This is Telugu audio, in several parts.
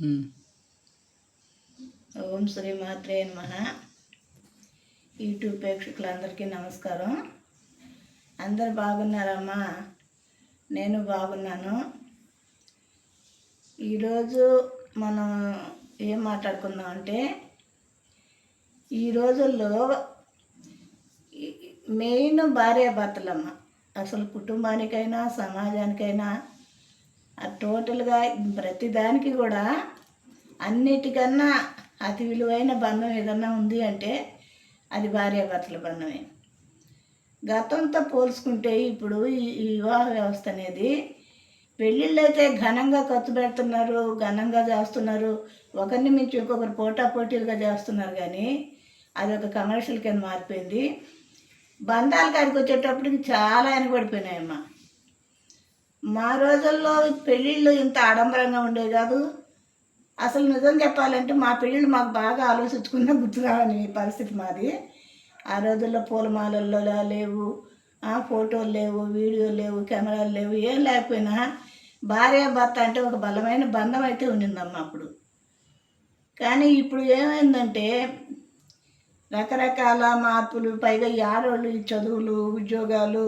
ఓం శ్రీ మాత్రే నమః. యూట్యూబ్ ప్రేక్షకులందరికీ నమస్కారం. అందరు బాగున్నారమ్మా? నేను బాగున్నాను. ఈరోజు మనం ఏం మాట్లాడుకుందాం అంటే ఈ రోజుల్లో మెయిన్ భార్యాభర్తలమ్మ అసలు కుటుంబానికైనా సమాజానికైనా టోటల్గా ప్రతిదానికి కూడా అన్నిటికన్నా అతి విలువైన బంధం ఏదన్నా ఉంది అంటే అది భార్యాభర్తల బంధమే. గతంతో పోల్చుకుంటే ఇప్పుడు ఈ వివాహ వ్యవస్థ అనేది పెళ్ళిళ్ళు అయితే ఘనంగా ఖర్చు పెడుతున్నారు ఘనంగా చేస్తున్నారు ఒకరిని మించి ఇంకొకరు పోటా పోటీలుగా చేస్తున్నారు కానీ అది ఒక కమర్షియల్ కింద మారిపోయింది. బంధాలు కాడికి వచ్చేటప్పటికి చాలా వెనకబడిపోయినాయమ్మా. మా రోజుల్లో పెళ్ళిళ్ళు ఇంత ఆడంబరంగా ఉండేవి కాదు. అసలు నిజం చెప్పాలంటే మా పెళ్ళిళ్ళు మాకు బాగా ఆలోచించుకున్న గుర్తురావని పరిస్థితి మాది. ఆ రోజుల్లో పూలమాలల్లో లేవు ఆ ఫోటోలు లేవు వీడియోలు లేవు కెమెరాలు లేవు ఏం లేకపోయినా భార్య భర్త అంటే ఒక బలమైన బంధం అయితే ఉండిందమ్మా అప్పుడు. కానీ ఇప్పుడు ఏమైందంటే రకరకాల మార్పులు పైగా ఈ ఆడవాళ్ళు ఈ చదువులు ఉద్యోగాలు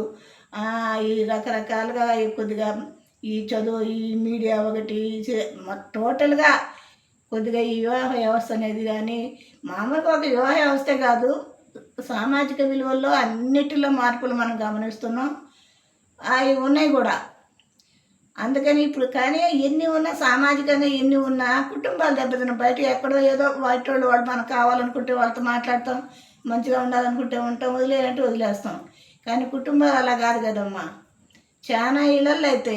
ఈ రకరకాలుగా కొద్దిగా ఈ చదువు ఈ మీడియా ఒకటి చే- టోటల్గా కొద్దిగా ఈ వివాహ వ్యవస్థ అనేది కానీ మామూలుగా ఒక వివాహ వ్యవస్థే కాదు. సామాజిక విలువల్లో అన్నిటిలో మార్పులు మనం గమనిస్తున్నాం. అవి ఉన్నాయి కూడా. అందుకని ఇప్పుడు కానీ ఎన్ని ఉన్నా సామాజికంగా ఎన్ని ఉన్నా కుటుంబాలు దెబ్బతిన్న బయట ఎక్కడో ఏదో వాటి వాళ్ళు వాళ్ళు మనకు కావాలనుకుంటే వాళ్ళతో మాట్లాడతాం మంచిగా ఉండాలనుకుంటే ఉంటాం వదిలేయాలంటే వదిలేస్తాం. కానీ కుటుంబాలు అలా కాదు కదమ్మా. చాలా ఇళ్ళల్లో అయితే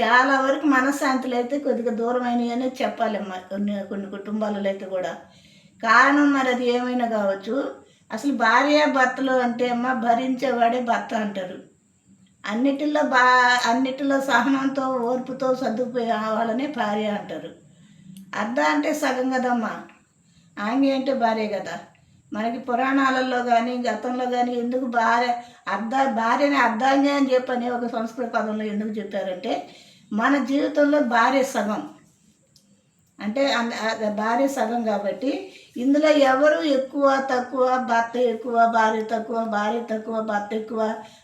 చాలా వరకు మనశ్శాంతులు అయితే కొద్దిగా దూరమైనవి అనేది చెప్పాలమ్మా. కొన్ని కొన్ని కుటుంబాలలో అయితే కూడా. కారణం మరి అది ఏమైనా కావచ్చు? అసలు భార్య భర్తలు అంటే అమ్మ భరించేవాడే భర్త అంటారు. అన్నిటిలో బా అన్నిటిలో సహనంతో ఓర్పుతో సర్దుకుపోయే వాళ్ళనే భార్య అంటారు. అర్ధ అంటే సగం కదమ్మా. ఆంగి అంటే భార్య కదా. మనకి పురాణాలలో కానీ గతంలో కానీ ఎందుకు భార్య అర్ధ భార్యని అర్ధాంగి అని చెప్పని ఒక సంస్కృత పదంలో ఎందుకు చెప్పారంటే మన జీవితంలో భార్య సగం. అంటే భార్య సగం కాబట్టి ఇందులో ఎవరు ఎక్కువ తక్కువ భర్త ఎక్కువ భార్య తక్కువ భార్య తక్కువ భర్త ఎక్కువ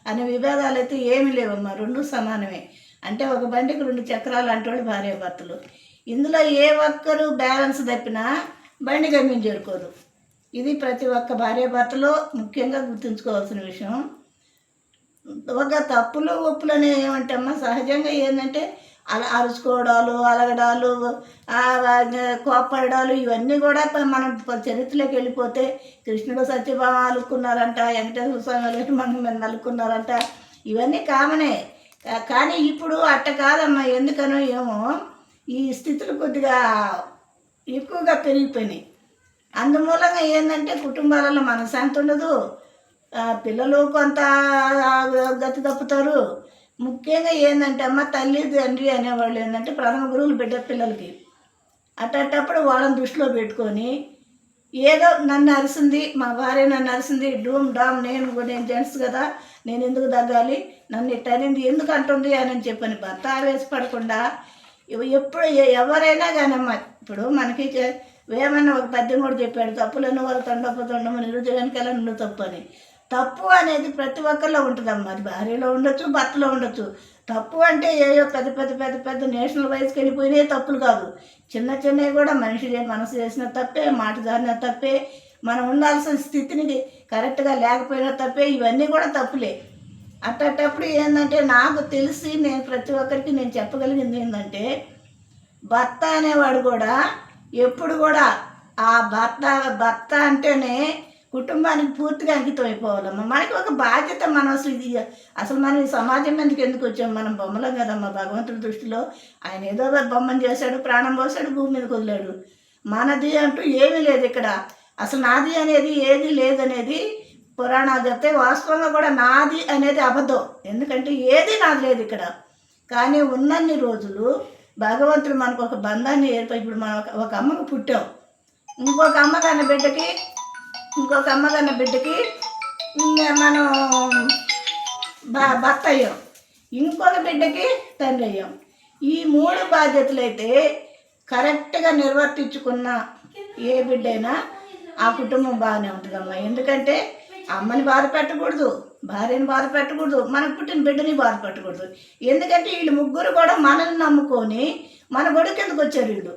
అనే విభేదాలు అయితే ఏమీ లేవమ్మా రెండు సమానమే. అంటే ఒక బండికి రెండు చక్రాలు అంటోళ్ళు భార్య భర్తలు ఇందులో ఏ ఒక్కరు బ్యాలెన్స్ తప్పినా బండి గమ్యం చేరుకోదు. ఇది ప్రతి ఒక్క భార్య భర్తలో ముఖ్యంగా గుర్తుంచుకోవాల్సిన విషయం. ఒక తప్పులు ఒప్పులు అనేవి ఏమంటమ్మా సహజంగా ఏంటంటే అలా అరుచుకోవడాలు అలగడాలు కోపడడాలు ఇవన్నీ కూడా మనం చరిత్రలోకి వెళ్ళిపోతే కృష్ణుడు సత్యభామ అలుక్కున్నారంట వెంకటేశ్వర స్వామి మనం మీద అలుక్కున్నారంట. ఇవన్నీ కామనే. కానీ ఇప్పుడు అట్ట కాదమ్మా ఎందుకనో ఏమో ఈ స్థితులు కొద్దిగా ఎక్కువగా పెరిగిపోయినాయి. అందుమూలంగా ఏంటంటే కుటుంబాలలో మనశ్శాంతి ఉండదు. పిల్లలు కొంత గతి తప్పుతారు. ముఖ్యంగా ఏంటంటే అమ్మ తల్లి తండ్రి అనేవాళ్ళు ఏంటంటే ప్రథమ గురువులు బిడ్డ పిల్లలకి. అట్టప్పుడు వాళ్ళని దృష్టిలో పెట్టుకొని ఏదో నన్ను అరిసింది మా భార్య నన్ను అరిసింది డూమ్ డామ్ నేను కూడా నేను జెంట్స్ కదా నేను ఎందుకు తగ్గాలి నన్ను ఇట్టనింది ఎందుకు అంటుంది అని చెప్పని భర్త ఆవేశపడకుండా ఎప్పుడు ఎవరైనా ఎవరైనా కానమ్మా ఇప్పుడు మనకి చే- వేమన్న ఒక పద్యం కూడా చెప్పాడు తప్పులను వాళ్ళు తండపు తొండము నిరుద్యోగానికల్లా నువ్వు తప్పు అని తప్పు అనేది ప్రతి ఒక్కరిలో ఉంటుందమ్మా. అది భార్యలో ఉండొచ్చు భర్తలో ఉండొచ్చు. తప్పు అంటే ఏయో పెద్ద పెద్ద పెద్ద పెద్ద నేషనల్ వయసుకి వెళ్ళిపోయినాయి తప్పులు కాదు. చిన్న చిన్నవి కూడా మనిషి మనసు చేసిన తప్పే మాట జారిన తప్పే మనం ఉండాల్సిన స్థితిని కరెక్ట్గా లేకపోయినా తప్పే ఇవన్నీ కూడా తప్పులే. అట్టప్పుడు ఏంటంటే నాకు తెలిసి నేను ప్రతి ఒక్కరికి నేను చెప్పగలిగింది ఏంటంటే భర్త అనేవాడు కూడా ఎప్పుడు కూడా ఆ భర్త భర్త అంటేనే కుటుంబానికి పూర్తిగా అంకితం అయిపోవాలమ్మ. మనకి ఒక బాధ్యత మనం అసలు ఇది. అసలు మనం ఈ సమాజం మీదకి ఎందుకు వచ్చాం? మనం బొమ్మలం కదమ్మా. భగవంతుడి దృష్టిలో ఆయన ఏదో ఒక బొమ్మను చేశాడు ప్రాణం పోసాడు భూమి మీద కుదిలాడు మనది అంటూ ఏమీ లేదు ఇక్కడ. అసలు నాది అనేది ఏది లేదనేది పురాణాలు చెప్తే వాస్తవంగా కూడా నాది అనేది అబద్ధం. ఎందుకంటే ఏది నాది లేదు ఇక్కడ. కానీ ఉన్నన్ని రోజులు భగవంతుడు మనకు ఒక బంధాన్ని ఏర్పడి ఇప్పుడు మనం ఒక- అమ్మకు పుట్టాం. ఇంకొక అమ్మ కన్న బిడ్డకి ఇంకొక అమ్మ కన్న బిడ్డకి మనం భర్త అయ్యాం. ఇంకొక బిడ్డకి తండ్రి అయ్యాం. ఈ మూడు బాధ్యతలు అయితే కరెక్ట్గా నిర్వర్తించుకున్న ఏ బిడ్డైనా ఆ కుటుంబం బాగానే ఉంటుందమ్మా. ఎందుకంటే అమ్మని బాధ పెట్టకూడదు భార్యని బాధ పెట్టకూడదు మనకు పుట్టిన బిడ్డని బాధ పెట్టకూడదు. ఎందుకంటే వీళ్ళు ముగ్గురు కూడా మనల్ని నమ్ముకొని మన గొడుగు కిందకు వచ్చారు వీళ్ళు.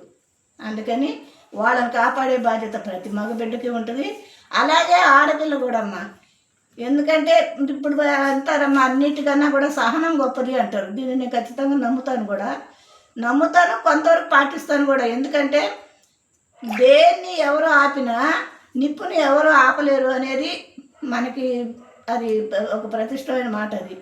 అందుకని వాళ్ళని కాపాడే బాధ్యత ప్రతి మగ బిడ్డకి ఉంటుంది. అలాగే ఆడపిల్ల కూడా అమ్మా. ఎందుకంటే ఇప్పుడు అంటారమ్మా అన్నిటికన్నా కూడా సహనం గొప్పది అంటారు. దీన్ని నేను ఖచ్చితంగా నమ్ముతాను కూడా. నమ్ముతాను కొంతవరకు పాటిస్తాను కూడా. ఎందుకంటే దేన్ని ఎవరు ఆపినా నిప్పుని ఎవరు ఆపలేరు అనేది మనకి అది ఒక ప్రతిష్టమైన మాట అది.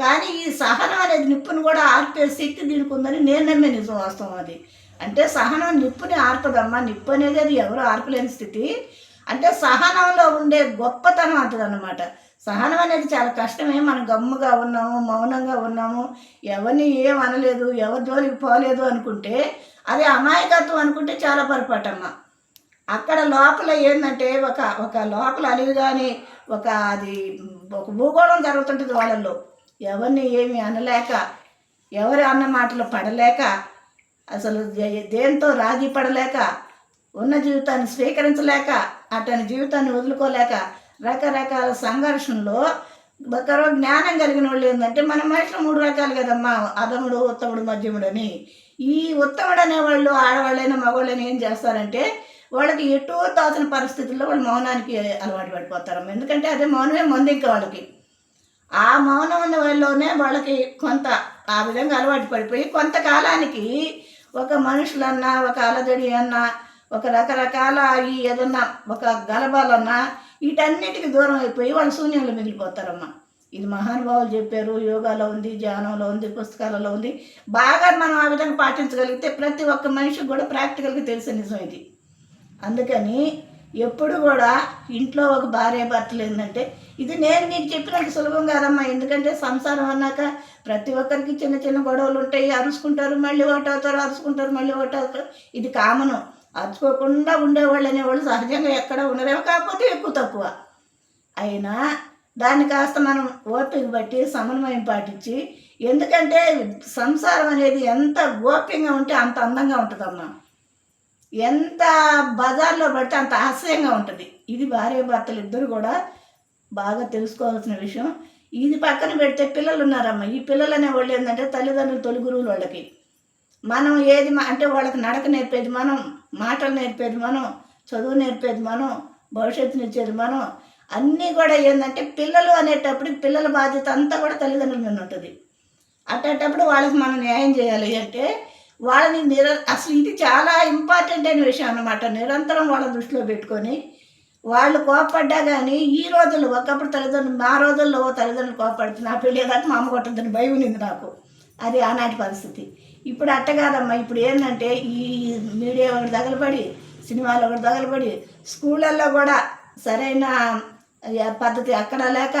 కానీ ఈ సహనం అనేది నిప్పుని కూడా ఆర్పే శక్తి దీనికి ఉందని నేను నమ్మే నిజం వాస్తవం అది. అంటే సహనం నిప్పుని ఆర్పదమ్మా. నిప్పు అనేది అది ఎవరు ఆర్పలేని స్థితి. అంటే సహనంలో ఉండే గొప్పతనం అంటదన్నమాట సహనం అనేది చాలా కష్టమే. మనం గమ్ముగా ఉన్నాము మౌనంగా ఉన్నాము ఎవరిని ఏం అనలేదు ఎవరి జోలికి పోలేదు అనుకుంటే అది అమాయకత్వం అనుకుంటే చాలా పొరపాటమ్మా. అక్కడ లోపల ఏంటంటే ఒక ఒక లోపల అలివి కానీ ఒక అది ఒక భూగోళం జరుగుతుంటుంది వాళ్ళల్లో. ఎవరిని ఏమి అనలేక ఎవరి అన్న మాటలు పడలేక అసలు దేంతో రాజీ పడలేక ఉన్న జీవితాన్ని స్వీకరించలేక అతని జీవితాన్ని వదులుకోలేక రకరకాల సంఘర్షణలో ఒకరో జ్ఞానం కలిగిన వాళ్ళు ఏంటంటే మన మనుషులు మూడు రకాలు కదమ్మా అదముడు ఉత్తముడు మధ్యముడు అని. ఈ ఉత్తముడు అనేవాళ్ళు ఆడవాళ్ళైనా మగవాళ్ళైనా ఏం చేస్తారంటే వాళ్ళకి ఎటూ తోచిన పరిస్థితుల్లో వాళ్ళు మౌనానికి అలవాటు పడిపోతారు ఎందుకంటే అదే మౌనమే మంది ఇంకా వాళ్ళకి. ఆ మౌనం ఉన్న వాళ్ళలోనే వాళ్ళకి కొంత ఆ విధంగా అలవాటు పడిపోయి కొంతకాలానికి ఒక మనుషులన్నా ఒక అలజడి అన్నా ఒక రకరకాల ఈ ఏదన్నా ఒక గలబాలన్నా వీటన్నిటికి దూరం అయిపోయి వాళ్ళు శూన్యంలో మిగిలిపోతారమ్మా. ఇది మహానుభావులు చెప్పారు యోగాలో ఉంది ధ్యానంలో ఉంది పుస్తకాలలో ఉంది. బాగా మనం ఆ విధంగా పాటించగలిగితే ప్రతి ఒక్క మనిషికి కూడా ప్రాక్టికల్గా తెలిసే నిజం ఇది. అందుకని ఎప్పుడు కూడా ఇంట్లో ఒక భార్య భర్తలు ఏంటంటే ఇది నేను నీకు చెప్పినట్టు సులభం కాదమ్మా. ఎందుకంటే సంసారం అన్నాక ప్రతి ఒక్కరికి చిన్న చిన్న గొడవలు ఉంటాయి. అరుచుకుంటారు మళ్ళీ ఒకటి అవుతారు అరుచుకుంటారు మళ్ళీ ఒకటి అవుతారు. ఇది కామను. అరుచుకోకుండా ఉండేవాళ్ళు అనేవాళ్ళు సహజంగా ఎక్కడ ఉండరేమో కాకపోతే ఎక్కువ తక్కువ. అయినా దాన్ని కాస్త మనం ఓపిక బట్టి సమన్వయం పాటించి ఎందుకంటే సంసారం అనేది ఎంత గోప్యంగా ఉంటే అంత అందంగా ఉంటుందమ్మా. ఎంత బజార్లో పడితే అంత ఆశ్చర్యంగా ఉంటుంది. ఇది భార్య భర్తలు ఇద్దరు కూడా బాగా తెలుసుకోవాల్సిన విషయం. ఇది పక్కన పెడితే పిల్లలు ఉన్నారమ్మ. ఈ పిల్లలు అనే వాళ్ళు ఏంటంటే తల్లిదండ్రులు తొలి గురువులు వాళ్ళకి. మనం ఏది అంటే వాళ్ళకి నడక నేర్పేది మనం మాటలు నేర్పేది మనం చదువు నేర్పేది మనం భవిష్యత్తుని ఇచ్చేది మనం. అన్నీ కూడా ఏంటంటే పిల్లలు అనేటప్పుడు పిల్లల బాధ్యత అంతా కూడా తల్లిదండ్రుల మీద ఉంటుంది. అట్టేటప్పుడు వాళ్ళకి మనం న్యాయం చేయాలి అంటే వాళ్ళని నిర అసలు ఇది చాలా ఇంపార్టెంట్ అయిన విషయం అన్నమాట. నిరంతరం వాళ్ళ దృష్టిలో పెట్టుకొని వాళ్ళు కోపడ్డా కానీ ఈ రోజుల్లో ఒకప్పుడు తల్లిదండ్రులు మా రోజుల్లో ఓ తల్లిదండ్రులు కోపడుతుంది నా పెళ్ళి దాకా మా అమ్మ కొట్టద్దని భయం ఉంది నాకు. అది ఆనాటి పరిస్థితి. ఇప్పుడు అట్ట కాదమ్మా. ఇప్పుడు ఏంటంటే ఈ మీడియా ఒకటి తగలబడి సినిమాలు ఒకటి తగలబడి స్కూళ్ళల్లో కూడా సరైన పద్ధతి అక్కడ లేక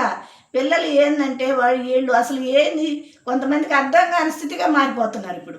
పిల్లలు ఏంటంటే వాళ్ళు వీళ్ళు అసలు ఏంది? కొంతమందికి అర్థం కాని స్థితిగా మారిపోతున్నారు ఇప్పుడు.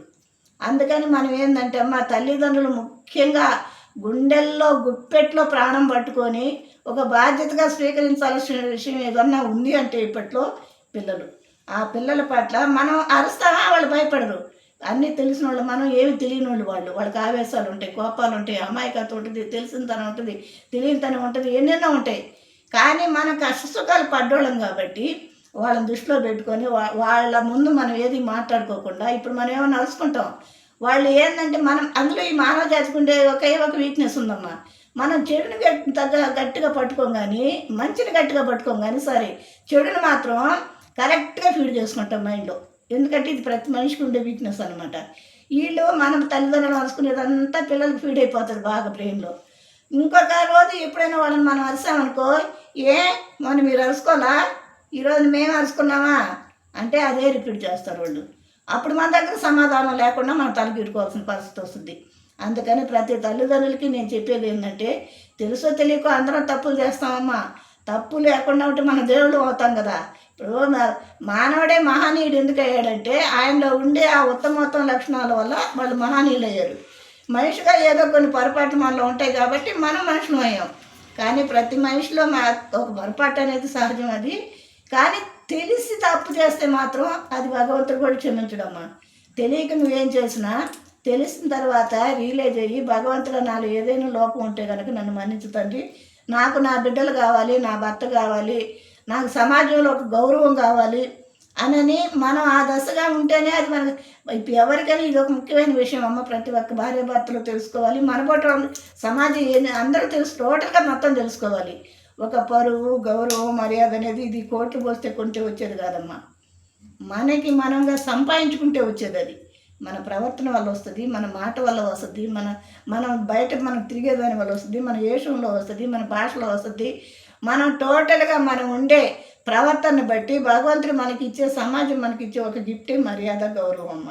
అందుకని మనం ఏంటంటే మా తల్లిదండ్రులు ముఖ్యంగా గుండెల్లో గుప్పెట్లో ప్రాణం పట్టుకొని ఒక బాధ్యతగా స్వీకరించాల్సిన విషయం ఏదన్నా ఉంది అంటే ఇప్పట్లో పిల్లలు. ఆ పిల్లల పట్ల మనం అరుస్తామా? వాళ్ళు భయపడరు. అన్నీ తెలిసిన వాళ్ళు మనం ఏమి తెలియని వాళ్ళు. వాళ్ళు వాళ్ళకి ఆవేశాలు ఉంటాయి కోపాలు ఉంటాయి అమాయకత ఉంటుంది తెలిసినతనం ఉంటుంది తెలియనితనం ఉంటుంది ఎన్నెన్నో ఉంటాయి. కానీ మనం కష్టసుఖాలు పడ్డోళ్ళం కాబట్టి వాళ్ళని దృష్టిలో పెట్టుకొని వా- వాళ్ళ ముందు మనం ఏది మాట్లాడుకోకుండా ఇప్పుడు మనం ఏమైనా నడుచుకుంటాం వాళ్ళు ఏంటంటే మనం అందులో ఈ మానవ జాతికి ఉండే ఒకే ఒక వీక్నెస్ ఉందమ్మా. మనం చెడుని గట్టి తగ్గ గట్టిగా పట్టుకోం కానీ మంచిని గట్టిగా పట్టుకోం కానీ సరే చెడుని మాత్రం కరెక్ట్గా ఫీడ్ చేసుకుంటాం మైండ్లో ఎందుకంటే ఇది ప్రతి మనిషికి ఉండే వీక్నెస్ అనమాట వీళ్ళు మనం తల్లిదండ్రులు అరుచుకునేదంతా పిల్లలకు ఫీడ్ అయిపోతుంది బాగా బ్రెయిన్లో ఇంకొక రోజు ఎప్పుడైనా వాళ్ళని మనం అరిసామనుకో ఏ మనం మీరు అరుచుకోవాలా ఈరోజు మేము అరుచుకున్నామా? అంటే అదే రిపీట్ చేస్తారు వాళ్ళు. అప్పుడు మన దగ్గర సమాధానం లేకుండా మనం తలగిట్టుకోవాల్సిన పరిస్థితి వస్తుంది. అందుకని ప్రతి తల్లిదండ్రులకి నేను చెప్పేది ఏంటంటే తెలుసో తెలియకో అందరం తప్పులు చేస్తామమ్మా. తప్పు లేకుండా ఉంటే మన దేవుళ్ళు అవుతాం కదా. ఇప్పుడు మానవుడే మహనీయుడు ఎందుకు అయ్యాడంటే ఆయనలో ఉండే ఆ ఉత్తమోత్తమ లక్షణాల వల్ల వాళ్ళు మహనీయులు అయ్యారు మనిషిగా ఏదో కొన్ని పొరపాట్లు మనలో ఉంటాయి కాబట్టి మనం మనుషులు అయ్యాం. కానీ ప్రతి మనిషిలో మా ఒక పొరపాటు అనేది సహజం అది. కానీ తెలిసి తప్పు చేస్తే మాత్రం అది భగవంతుడు కూడా క్షమించడమ్మా. తెలియక నువ్వేం చేసినా తెలిసిన తర్వాత రియలైజ్ అయ్యి భగవంతుడు నాలో ఏదైనా లోపం ఉంటే కనుక నన్ను మన్నించు తండ్రి. నాకు నా బిడ్డలు కావాలి నా భర్త కావాలి నాకు సమాజంలో ఒక గౌరవం కావాలి అనని మనం ఆ దశగా ఉంటేనే అది మన ఇప్పుడు ఎవరికైనా ఇది ఒక ముఖ్యమైన విషయం. అమ్మ ప్రతి ఒక్క భార్య భర్తలు తెలుసుకోవాలి. మన పట్ల సమాజం ఏంది అందరూ తెలుసు టోటల్గా మొత్తం తెలుసుకోవాలి. ఒక పరువు గౌరవం మర్యాద అనేది ఇది కోట్లు పోస్తే కొంటే వచ్చేది కాదమ్మా. మనకి మనంగా సంపాదించుకుంటే వచ్చేది అది. మన ప్రవర్తన వల్ల వస్తుంది మన మాట వల్ల వస్తుంది మన మనం బయట మనం తిరిగేదాని వల్ల వస్తుంది మన వేషంలో వస్తుంది మన భాషలో వస్తుంది. మనం టోటల్గా మనం ఉండే ప్రవర్తనను బట్టి భగవంతుడు మనకి ఇచ్చే సమాజం మనకి ఇచ్చే ఒక గిఫ్టే మర్యాద గౌరవం అమ్మ.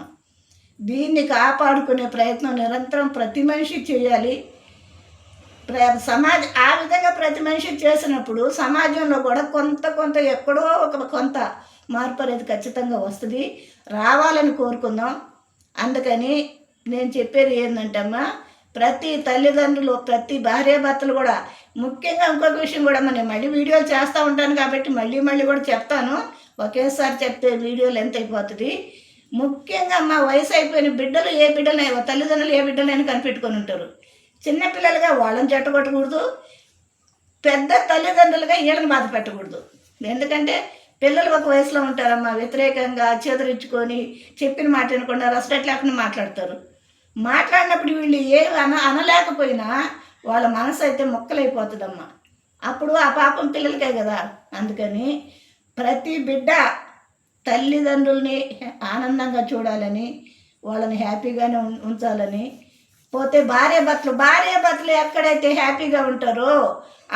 దీన్ని కాపాడుకునే ప్రయత్నం నిరంతరం ప్రతి మనిషి చేయాలి. సమాజ ఆ విధంగా ప్రతి మనిషి చేసినప్పుడు సమాజంలో కూడా కొంత కొంత ఎక్కడో ఒక కొంత మార్పు అనేది ఖచ్చితంగా వస్తుంది. రావాలని కోరుకుందాం. అందుకని నేను చెప్పేది ఏంటంటే అమ్మా ప్రతి తల్లిదండ్రులు ప్రతి భార్యాభర్తలు కూడా ముఖ్యంగా ఇంకొక విషయం కూడా నేను మళ్ళీ వీడియోలు చేస్తూ ఉంటాను కాబట్టి మళ్ళీ మళ్ళీ కూడా చెప్తాను. ఒకేసారి చెప్తే వీడియోలు ఎంత అయిపోతుంది. ముఖ్యంగా మా వయసు అయిపోయిన బిడ్డలు ఏ బిడ్డలు తల్లిదండ్రులు ఏ బిడ్డలైనా కనిపెట్టుకొని ఉంటారు. చిన్నపిల్లలుగా వాళ్ళని చెట్టగొట్టకూడదు పెద్ద తల్లిదండ్రులుగా వీళ్ళని బాధ పెట్టకూడదు. ఎందుకంటే పిల్లలు ఒక వయసులో ఉంటారమ్మా వ్యతిరేకంగా చెదరించుకొని చెప్పిన మాట వినకుండా రెస్పెక్ట్ లేకుండా మాట్లాడతారు. మాట్లాడినప్పుడు వీళ్ళు ఏ అన అనలేకపోయినా వాళ్ళ మనసు అయితే మొక్కలైపోతుందమ్మా. అప్పుడు ఆ పాపం పిల్లలకే కదా. అందుకని ప్రతి బిడ్డ తల్లిదండ్రుల్ని ఆనందంగా చూడాలని వాళ్ళని హ్యాపీగానే ఉం- ఉంచాలని పోతే భార్య భర్తలు భార్య భర్తలు ఎక్కడైతే హ్యాపీగా ఉంటారో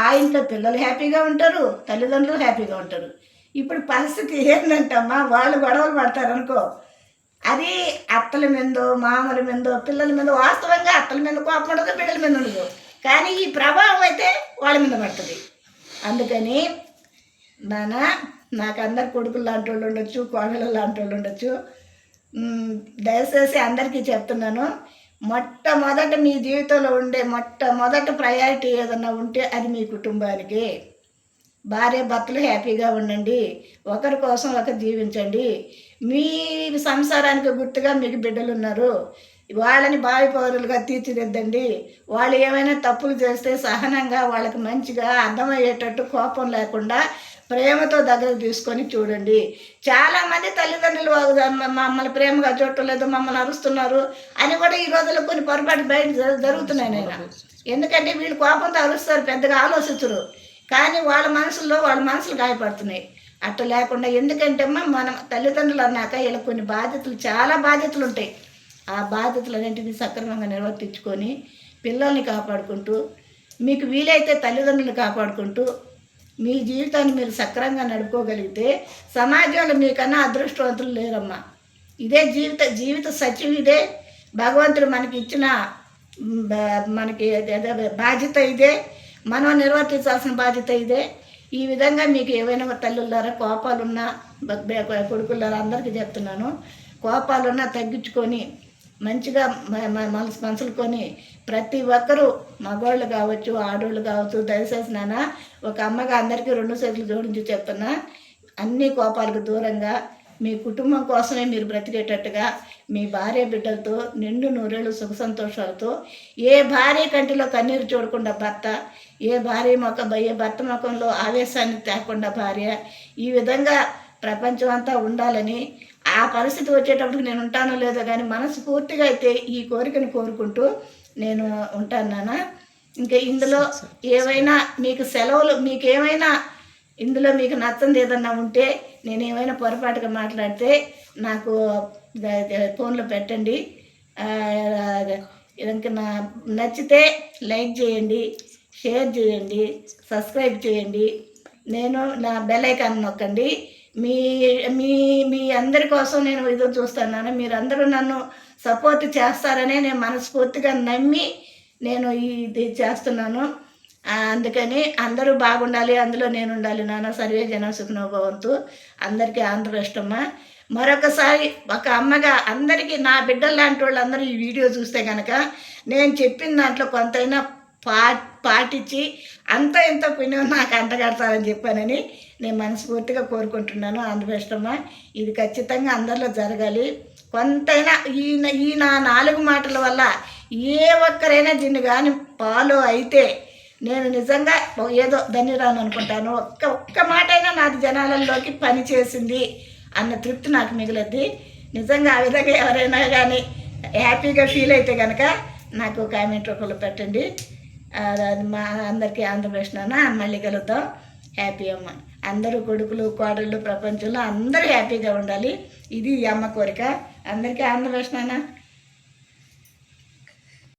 ఆ ఇంట్లో పిల్లలు హ్యాపీగా ఉంటారు తల్లిదండ్రులు హ్యాపీగా ఉంటారు. ఇప్పుడు పరిస్థితి ఏంటంటమ్మా వాళ్ళు గొడవలు పడతారు అనుకో అది అత్తల మీదో మామల మీదో పిల్లల మీద వాస్తవంగా అత్తల మీద కోపం ఉండదు బిడ్డల మీద ఉండదు. కానీ ఈ ప్రభావం అయితే వాళ్ళ మీద పడుతుంది. అందుకని నాన్న నాకు అందరు కొడుకులు లాంటి వాళ్ళు ఉండొచ్చు కోడలు లాంటి వాళ్ళు ఉండొచ్చు. దయచేసి అందరికీ చెప్తున్నాను మొట్టమొదట మీ జీవితంలో ఉండే మొట్టమొదట ప్రయారిటీ ఏదన్నా ఉంటే అది మీ కుటుంబానికి. భార్య భర్తలు హ్యాపీగా ఉండండి. ఒకరి కోసం ఒకరు జీవించండి. మీ సంసారానికి గుర్తుగా మీకు బిడ్డలు ఉన్నారు. వాళ్ళని బావి పౌరులుగా తీర్చిదిద్దండి. వాళ్ళు ఏమైనా తప్పులు చేస్తే సహనంగా వాళ్ళకి మంచిగా అర్థమయ్యేటట్టు కోపం లేకుండా ప్రేమతో దగ్గరకు తీసుకొని చూడండి. చాలామంది తల్లిదండ్రులు మమ్మల్ని ప్రేమగా చూడలేదు మమ్మల్ని అరుస్తున్నారు అని కూడా ఈ రోజుల్లో కొన్ని పొరపాటు బయట జరుగుతున్నాయి నేను ఎందుకంటే వీళ్ళు కోపంతో అరుస్తారు పెద్దగా ఆలోచించరు. కానీ వాళ్ళ మనసుల్లో వాళ్ళ మనసులు గాయపడుతున్నాయి. అట్లా లేకుండా ఎందుకంటే అమ్మా మనం తల్లిదండ్రులు అన్నాక వీళ్ళకి కొన్ని బాధ్యతలు చాలా బాధ్యతలు ఉంటాయి. ఆ బాధ్యతలు అనేటివి సక్రమంగా నిర్వర్తించుకొని పిల్లల్ని కాపాడుకుంటూ మీకు వీలైతే తల్లిదండ్రులు కాపాడుకుంటూ మీ జీవితాన్ని మీరు సక్రంగా నడుపుకోగలిగితే సమాజంలో మీకన్నా అదృష్టవంతులు లేరమ్మా. ఇదే జీవిత జీవిత సత్యం ఇదే. భగవంతుడు మనకి ఇచ్చిన మనకి బాధ్యత ఇదే. మనం నిర్వర్తించాల్సిన బాధ్యత ఇదే. ఈ విధంగా మీకు ఏవైనా తల్లులారా కోపాలున్నా కొడుకులారా అందరికీ చెప్తున్నాను. కోపాలున్నా తగ్గించుకొని మంచిగా మనసు మనసులుకొని ప్రతి ఒక్కరూ మగవాళ్ళు కావచ్చు ఆడవాళ్ళు కావచ్చు దయచేసి నాన్న ఒక అమ్మగా అందరికీ రెండు చేతులు జోడించి చెప్తున్నా అన్ని కోపాలకు దూరంగా మీ కుటుంబం కోసమే మీరు బ్రతికేటట్టుగా మీ భార్య బిడ్డలతో నిండు నూరేళ్ళు సుఖ సంతోషాలతో ఏ భార్య కంటిలో కన్నీరు చూడకుండా భర్త ఏ భార్య మొక్క ఏ భర్త ముఖంలో ఆవేశాన్ని తేకుండా భార్య ఈ విధంగా ప్రపంచం అంతా ఉండాలని ఆ పరిస్థితి వచ్చేటప్పటికి నేను ఉంటానో లేదో కానీ మనస్ఫూర్తిగా అయితే ఈ కోరికను కోరుకుంటూ నేను ఉంటాను నాన్న. ఇంకా ఇందులో ఏవైనా మీకు సెలవులు మీకు ఏమైనా ఇందులో మీకు నచ్చంది ఏదన్నా ఉంటే నేను ఏమైనా పొరపాటుగా మాట్లాడితే నాకు ఫోన్లో పెట్టండి. ఇంకా నా నచ్చితే లైక్ చేయండి షేర్ చేయండి సబ్స్క్రైబ్ చేయండి. నేను నా బెల్ ఐకాన్ నొక్కండి. మీ మీ మీ అందరి కోసం నేను ఇది చూస్తున్నాను. మీరందరూ నన్ను సపోర్ట్ చేస్తారనే నేను మనస్ఫూర్తిగా నమ్మి నేను ఇది చేస్తున్నాను. అందుకని అందరూ బాగుండాలి అందులో నేను ఉండాలి నాన్న. సర్వే జన సుఖనోభవంతు అందరికీ అందరూ ఇష్టమా మరొకసారి ఒక అమ్మగా అందరికీ నా బిడ్డలు లాంటి వాళ్ళందరూ ఈ వీడియో చూస్తే కనుక నేను చెప్పిన దాంట్లో కొంతైనా పా పాటించి అంత ఇంత పుణ్యం నాకు అంటగడతారని చెప్పానని నేను మనస్ఫూర్తిగా కోరుకుంటున్నాను. ఆంధ్ర ఇది ఖచ్చితంగా అందరిలో జరగాలి. కొంతైనా ఈ ఈ నా నాలుగు మాటల వల్ల ఏ ఒక్కరైనా దీన్ని కానీ ఫాలో అయితే నేను నిజంగా ఏదో ధన్యురాను అనుకుంటాను. ఒక్క ఒక్క మాట అయినా నాది జనాలలోకి పని చేసింది అన్న తృప్తి నాకు మిగిలింది. నిజంగా ఆ విధంగా ఎవరైనా కానీ హ్యాపీగా ఫీల్ అయితే కనుక నాకు కామెంట్ రూపంలో పెట్టండి. మా అందరికీ ఆంధ్రప్రదేశ్ నాన్న మళ్ళీ కలుద్దాం. హ్యాపీ అమ్మ. అందరూ కొడుకులు కోడళ్ళు ప్రపంచంలో అందరూ హ్యాపీగా ఉండాలి. ఇది ఈ అమ్మ కోరిక. అందరికీ ఆంధ్రప్రదేశ్ నాన్న